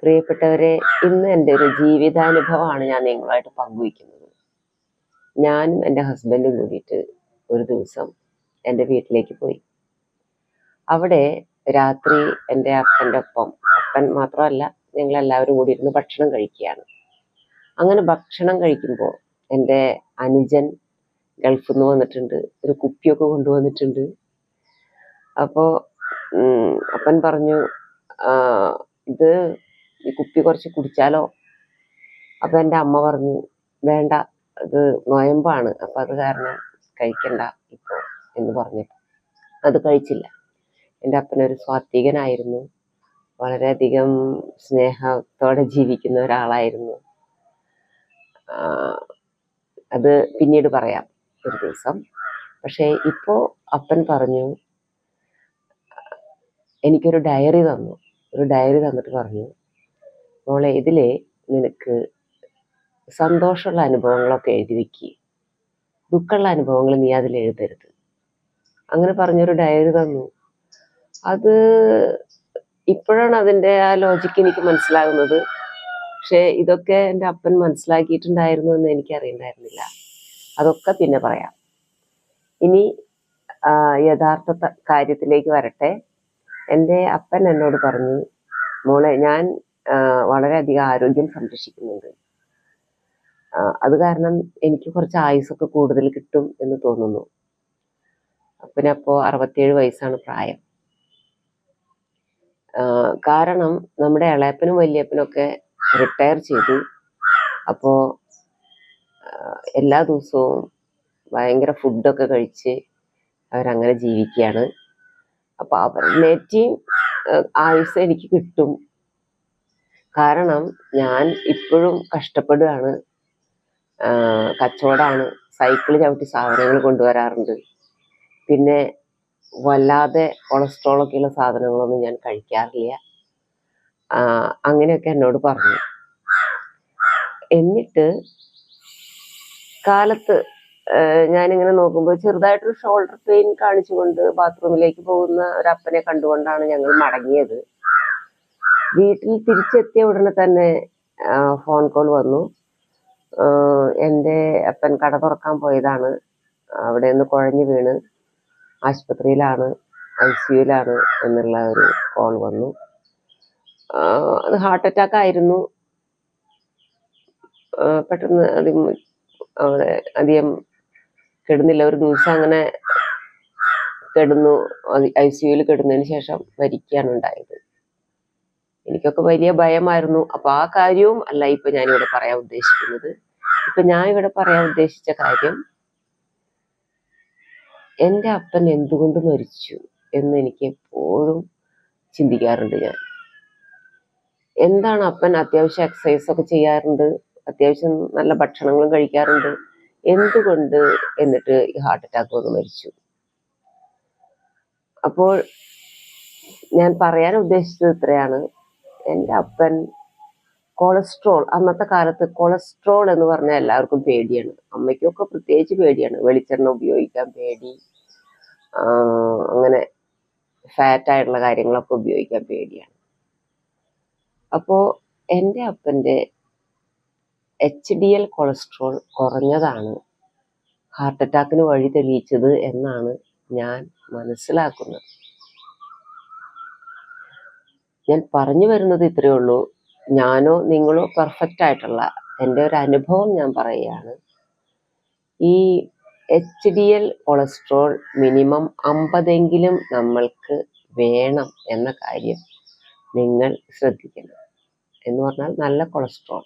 പ്രിയപ്പെട്ടവരെ ഇന്ന് എന്റെ ഒരു ജീവിതാനുഭവമാണ് ഞാൻ നിങ്ങളുമായിട്ട് പങ്കുവയ്ക്കുന്നത്. ഞാനും എന്റെ ഹസ്ബൻഡും കൂടിയിട്ട് ഒരു ദിവസം എന്റെ വീട്ടിലേക്ക് പോയി. അവിടെ രാത്രി എന്റെ അപ്പന്റെ ഒപ്പം അപ്പൻ മാത്രമല്ല ഞങ്ങളെല്ലാവരും കൂടി ഇരുന്ന് ഭക്ഷണം കഴിക്കുകയാണ്. അങ്ങനെ ഭക്ഷണം കഴിക്കുമ്പോൾ എന്റെ അനുജൻ ഗൾഫിൽ നിന്ന് വന്നിട്ടുണ്ട് ഒരു കുപ്പിയൊക്കെ കൊണ്ടുവന്നിട്ടുണ്ട്. അപ്പോൾ അപ്പൻ പറഞ്ഞു ഇത് ഈ കുപ്പി കുറച്ച് കുടിച്ചാലോ? അപ്പൊ എന്റെ അമ്മ പറഞ്ഞു വേണ്ട അത് നോയമ്പാണ് അപ്പൊ അത് കാരണം കഴിക്കണ്ട ഇപ്പോ എന്ന് പറഞ്ഞു. അത് കഴിച്ചില്ല. എന്റെ അപ്പനൊരു സ്വാത്വികനായിരുന്നു. വളരെയധികം സ്നേഹത്തോടെ ജീവിക്കുന്ന ഒരാളായിരുന്നു. അത് പിന്നീട് പറയാം ഒരു ദിവസം. പക്ഷേ ഇപ്പോ അപ്പൻ പറഞ്ഞു എനിക്കൊരു ഡയറി തന്നു. ഒരു ഡയറി തന്നിട്ട് പറഞ്ഞു മോളെ ഇതിലെ നിനക്ക് സന്തോഷമുള്ള അനുഭവങ്ങളൊക്കെ എഴുതി വെക്കുക ദുഃഖമുള്ള അനുഭവങ്ങൾ നീ അതിൽ എഴുതരുത്. അങ്ങനെ പറഞ്ഞൊരു ഡയറി തന്നു. അത് ഇപ്പോഴാണ് അതിന്റെ ആ ലോജിക്ക് എനിക്ക് മനസ്സിലാകുന്നത്. പക്ഷേ ഇതൊക്കെ എന്റെ അപ്പൻ മനസ്സിലാക്കിയിട്ടുണ്ടായിരുന്നു എന്ന് എനിക്ക് അറിയണ്ടായിരുന്നില്ല. അതൊക്കെ പിന്നെ പറയാം. ഇനി യഥാർത്ഥ കാര്യത്തിലേക്ക് വരട്ടെ. എന്റെ അപ്പൻ എന്നോട് പറഞ്ഞു മോളെ ഞാൻ വളരെയധികം ആരോഗ്യം സംരക്ഷിക്കുന്നുണ്ട്. അത് കാരണം എനിക്ക് കുറച്ച് ആയുസൊക്കെ കൂടുതൽ കിട്ടും എന്ന് തോന്നുന്നു. അപ്പനപ്പോ അറുപത്തിയേഴ് വയസ്സാണ് പ്രായം. കാരണം നമ്മുടെ ഇളയപ്പനും വലിയപ്പനൊക്കെ റിട്ടയർ ചെയ്തു. അപ്പോ എല്ലാ ദിവസവും ഭയങ്കര ഫുഡൊക്കെ കഴിച്ച് അവരങ്ങനെ ജീവിക്കുകയാണ്. അപ്പൊ അവരുടേറ്റവും ആയുസ് എനിക്ക് കിട്ടും. കാരണം ഞാൻ ഇപ്പോഴും കഷ്ടപ്പെടുകയാണ്. കച്ചവടമാണ് സൈക്കിൾ ചവിട്ടി സാധനങ്ങൾ കൊണ്ടുവരാറുണ്ട്. പിന്നെ വല്ലാതെ കൊളസ്ട്രോൾ ഒക്കെയുള്ള സാധനങ്ങളൊന്നും ഞാൻ കഴിക്കാറില്ല. അങ്ങനെയൊക്കെ എന്നോട് പറഞ്ഞു. എന്നിട്ട് കാലത്ത് ഞാനിങ്ങനെ നോക്കുമ്പോൾ ചെറുതായിട്ടൊരു ഷോൾഡർ പെയിൻ കാണിച്ചുകൊണ്ട് ബാത്റൂമിലേക്ക് പോകുന്ന ഒരു അപ്പനെ കണ്ടുകൊണ്ടാണ് ഞങ്ങൾ മടങ്ങിയത്. വീട്ടിൽ തിരിച്ചെത്തിയ ഉടനെ തന്നെ ഫോൺ കോൾ വന്നു. എന്റെ അപ്പൻ കട തുറക്കാൻ പോയതാണ്. അവിടെ നിന്ന് കുഴഞ്ഞു വീണ്. ആശുപത്രിയിലാണ് ഐ സിയുലാണ് എന്നുള്ള ഒരു കോൾ വന്നു. അത് ഹാർട്ട് അറ്റാക്ക് ആയിരുന്നു. പെട്ടെന്ന് അധികം അവിടെ അധികം കിടന്നില്ല. ഒരു ദിവസം അങ്ങനെ കിടന്നു. ഐ സിയുയിൽ കിടന്നതിന് ശേഷം മരിക്കുകയാണ് ഉണ്ടായത്. എനിക്കൊക്കെ വലിയ ഭയമായിരുന്നു. അപ്പൊ ആ കാര്യവും അല്ല ഇപ്പൊ ഞാനിവിടെ പറയാൻ ഉദ്ദേശിക്കുന്നത്. ഇപ്പൊ ഞാൻ ഇവിടെ പറയാൻ ഉദ്ദേശിച്ച കാര്യം എന്റെ അപ്പൻ എന്തുകൊണ്ട് മരിച്ചു എന്ന് എനിക്ക് എപ്പോഴും ചിന്തിക്കാറുണ്ട് ഞാൻ. എന്താണ് അപ്പൻ അത്യാവശ്യം എക്സസൈസ് ഒക്കെ ചെയ്യാറുണ്ട്? അത്യാവശ്യം നല്ല ഭക്ഷണങ്ങളും കഴിക്കാറുണ്ട്? എന്തുകൊണ്ട് എന്നിട്ട് ഈ ഹാർട്ട് അറ്റാക്ക് വന്ന് മരിച്ചു? അപ്പോൾ ഞാൻ പറയാൻ ഉദ്ദേശിച്ചത് ഇത്രയാണ്. എന്റെ അപ്പൻ കൊളസ്ട്രോൾ അന്നത്തെ കാലത്ത് കൊളസ്ട്രോൾ എന്ന് പറഞ്ഞാൽ എല്ലാവർക്കും പേടിയാണ്. അമ്മയ്ക്കൊക്കെ പ്രത്യേകിച്ച് പേടിയാണ്. വെളിച്ചെണ്ണ ഉപയോഗിക്കാൻ പേടി അങ്ങനെ ഫാറ്റായിട്ടുള്ള കാര്യങ്ങളൊക്കെ ഉപയോഗിക്കാൻ പേടിയാണ്. അപ്പോൾ എന്റെ അപ്പന്റെ എച്ച് ഡി എൽ കൊളസ്ട്രോൾ കുറഞ്ഞതാണ്. ഹാർട്ട് അറ്റാക്കിന് വഴി തെളിയിച്ചത് എന്നാണ് ഞാൻ മനസ്സിലാക്കുന്നത്. ഞാൻ പറഞ്ഞു വരുന്നത് ഇത്രയേ ഉള്ളൂ. ഞാനോ നിങ്ങളോ പെർഫെക്റ്റ് ആയിട്ടുള്ള എന്റെ ഒരു അനുഭവം ഞാൻ പറയുകയാണ്. ഈ H D L cholesterol minimum അമ്പതെങ്കിലും നമ്മൾക്ക് വേണം എന്ന കാര്യം നിങ്ങൾ ശ്രദ്ധിക്കണം. എന്ന് പറഞ്ഞാൽ നല്ല കൊളസ്ട്രോൾ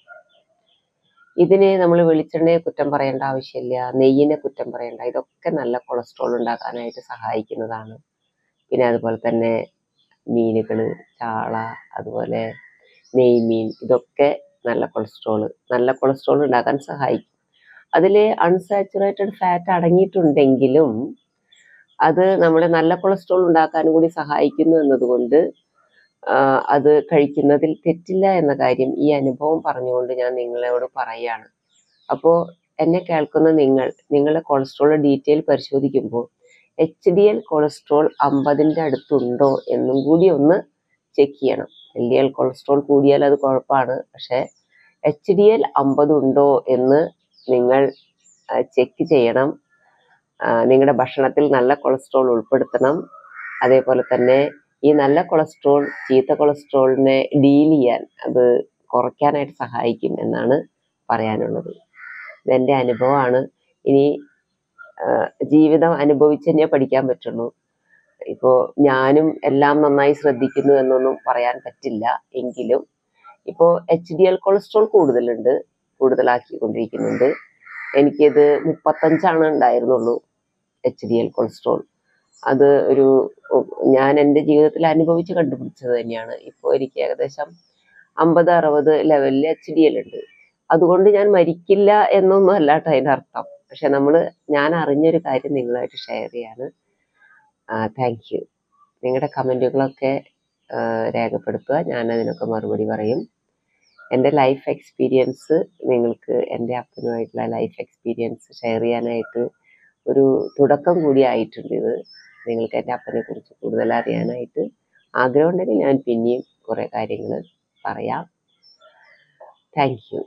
ഇതിനെ നമ്മൾ വെളിച്ചെണ്ണയെ കുറ്റം പറയേണ്ട ആവശ്യമില്ല നെയ്യിനെ കുറ്റം പറയേണ്ട ഇതൊക്കെ നല്ല കൊളസ്ട്രോൾ ഉണ്ടാക്കാനായിട്ട് സഹായിക്കുന്നതാണ്. പിന്നെ അതുപോലെ തന്നെ മീനുകൾ ചാള അതുപോലെ നെയ്മീൻ ഇതൊക്കെ നല്ല കൊളസ്ട്രോൾ നല്ല കൊളസ്ട്രോൾ ഉണ്ടാക്കാൻ സഹായിക്കും. അതിൽ അൺസാച്ചുറേറ്റഡ് ഫാറ്റ് അടങ്ങിയിട്ടുണ്ടെങ്കിലും അത് നമ്മളെ നല്ല കൊളസ്ട്രോൾ ഉണ്ടാക്കാനും കൂടി സഹായിക്കുന്നു എന്നതുകൊണ്ട് അത് കഴിക്കുന്നതിൽ തെറ്റില്ല എന്ന കാര്യം ഈ അനുഭവം പറഞ്ഞുകൊണ്ട് ഞാൻ നിങ്ങളോട് പറയുകയാണ് അപ്പോൾ എന്നെ കേൾക്കുന്ന നിങ്ങൾ നിങ്ങളുടെ കൊളസ്ട്രോൾ ഡീറ്റെയിൽ പരിശോധിക്കുമ്പോൾ എച്ച് ഡി എൽ കൊളസ്ട്രോൾ അമ്പതിന്റെ അടുത്തുണ്ടോ എന്നും കൂടി ഒന്ന് ചെക്ക് ചെയ്യണം. എൽ ഡി എൽ കൊളസ്ട്രോൾ കൂടിയാൽ അത് കുഴപ്പമാണ്. പക്ഷേ എച്ച് ഡി എൽ അമ്പതുണ്ടോ എന്ന് നിങ്ങൾ ചെക്ക് ചെയ്യണം. നിങ്ങളുടെ ഭക്ഷണത്തിൽ നല്ല കൊളസ്ട്രോൾ ഉൾപ്പെടുത്തണം. അതേപോലെ തന്നെ ഈ നല്ല കൊളസ്ട്രോൾ ചീത്ത കൊളസ്ട്രോളിനെ ഡീൽ ചെയ്യാൻ അത് കുറയ്ക്കാനായിട്ട് സഹായിക്കും എന്നാണ് പറയാനുള്ളത്. ഇതെന്റെ അനുഭവമാണ്. ഇനി ജീവിതം അനുഭവിച്ച് തന്നെ പഠിക്കാൻ പറ്റുള്ളൂ. ഇപ്പോ ഞാനും എല്ലാം നന്നായി ശ്രദ്ധിക്കുന്നു എന്നൊന്നും പറയാൻ പറ്റില്ല എങ്കിലും ഇപ്പോ എച്ച് ഡി എൽ കൊളസ്ട്രോൾ കൂടുതലുണ്ട് കൂടുതലാക്കിക്കൊണ്ടിരിക്കുന്നുണ്ട്. എനിക്കത് മുപ്പത്തഞ്ചാണ് ഉണ്ടായിരുന്നുള്ളൂ എച്ച് ഡി എൽ കൊളസ്ട്രോൾ. അത് ഒരു ഞാൻ എന്റെ ജീവിതത്തിൽ അനുഭവിച്ച് കണ്ടുപിടിച്ചത് തന്നെയാണ്. ഇപ്പോൾ എനിക്ക് ഏകദേശം അമ്പത് അറുപത് ലെവലിൽ എച്ച് ഡി എൽ ഉണ്ട്. അതുകൊണ്ട് ഞാൻ മരിക്കില്ല എന്നൊന്നും അല്ല കേട്ടോ അതിന്റെ അർത്ഥം. പക്ഷെ നമ്മൾ ഞാൻ അറിഞ്ഞൊരു കാര്യം നിങ്ങളായിട്ട് ഷെയർ ചെയ്യാണ്. താങ്ക് യു നിങ്ങളുടെ കമന്റുകളൊക്കെ രേഖപ്പെടുത്തുക. ഞാൻ അതിനൊക്കെ മറുപടി പറയും. എന്റെ ലൈഫ് എക്സ്പീരിയൻസ് നിങ്ങൾക്ക് എന്റെ അപ്പനുമായിട്ടുള്ള ലൈഫ് എക്സ്പീരിയൻസ് ഷെയർ ചെയ്യാനായിട്ട് ഒരു തുടക്കം കൂടി ആയിട്ടുണ്ട് ഇത്. നിങ്ങൾക്ക് എന്റെ അപ്പനെ കുറിച്ച് കൂടുതൽ അറിയാനായിട്ട് ആഗ്രഹമുണ്ടെങ്കിൽ ഞാൻ പിന്നെയും കുറേ കാര്യങ്ങൾ പറയാം. Thank you